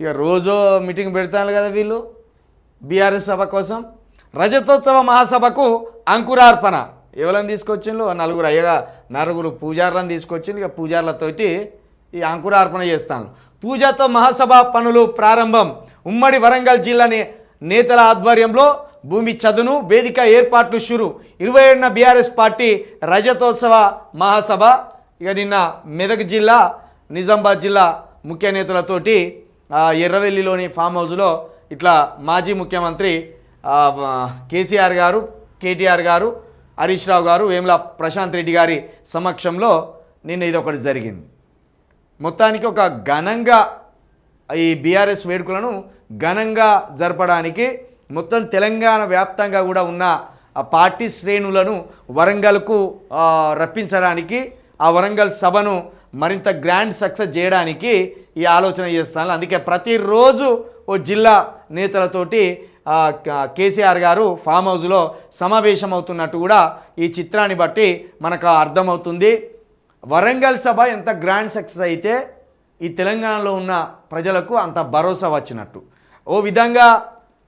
ఇక రోజు మీటింగ్ పెడతాను కదా వీళ్ళు? బీఆర్ఎస్ సభ కోసం. రజతోత్సవ మహాసభకు అంకురార్పణ. ఎవరైనా తీసుకొచ్చిండ్రు? నలుగురు అయ్యగా నలుగురు పూజారులను తీసుకొచ్చిండ్రు. ఇక పూజారులతోటి ఈ అంకురార్పణ చేస్తాను పూజతో మహాసభ పనులు ప్రారంభం. ఉమ్మడి వరంగల్ జిల్లాని నేతల ఆధ్వర్యంలో భూమి చదును వేదిక ఏర్పాట్లు షురు. ఇరవై ఏడున బీఆర్ఎస్ పార్టీ రజతోత్సవ మహాసభ. ఇక నిన్న మెదక్ జిల్లా నిజామాబాద్ జిల్లా ముఖ్య నేతలతోటి ఎర్రవెల్లిలోని ఫామ్ హౌస్లో ఇట్లా మాజీ ముఖ్యమంత్రి కేసీఆర్ గారు కేటీఆర్ గారు హరీష్ రావు గారు వేముల ప్రశాంత్ రెడ్డి గారి సమక్షంలో నిన్న ఇది ఒకటి జరిగింది. మొత్తానికి ఒక ఘనంగా ఈ బీఆర్ఎస్ వేడుకలను ఘనంగా జరపడానికి మొత్తం తెలంగాణ వ్యాప్తంగా కూడా ఉన్న ఆ పార్టీ శ్రేణులను వరంగల్కు రప్పించడానికి ఆ వరంగల్ సభను మరింత గ్రాండ్ సక్సెస్ చేయడానికి ఈ ఆలోచన చేస్తాను. అందుకే ప్రతిరోజు ఓ జిల్లా నేతలతోటి కేసీఆర్ గారు ఫామ్ హౌస్లో సమావేశం అవుతున్నట్టు కూడా ఈ చిత్రాన్ని బట్టి మనకు అర్థమవుతుంది. వరంగల్ సభ ఎంత గ్రాండ్ సక్సెస్ అయితే ఈ తెలంగాణలో ఉన్న ప్రజలకు అంత భరోసా వచ్చినట్టు. ఓ విధంగా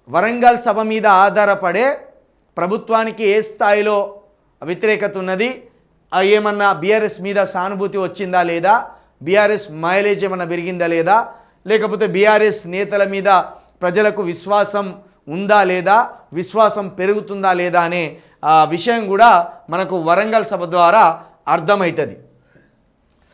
వరంగల్ సభ మీద ఆధారపడే ప్రభుత్వానికి ఏ స్థాయిలో వ్యతిరేకత ఉన్నది ఏమన్నా బీఆర్ఎస్ మీద సానుభూతి వచ్చిందా లేదా? బీఆర్ఎస్ మైలేజ్ ఏమన్నా పెరిగిందా లేదా? లేకపోతే బీఆర్ఎస్ నేతల మీద ప్రజలకు విశ్వాసం ఉందా లేదా? విశ్వాసం పెరుగుతుందా లేదా అనే విషయం కూడా మనకు వరంగల్ సభ ద్వారా అర్థమవుతుంది.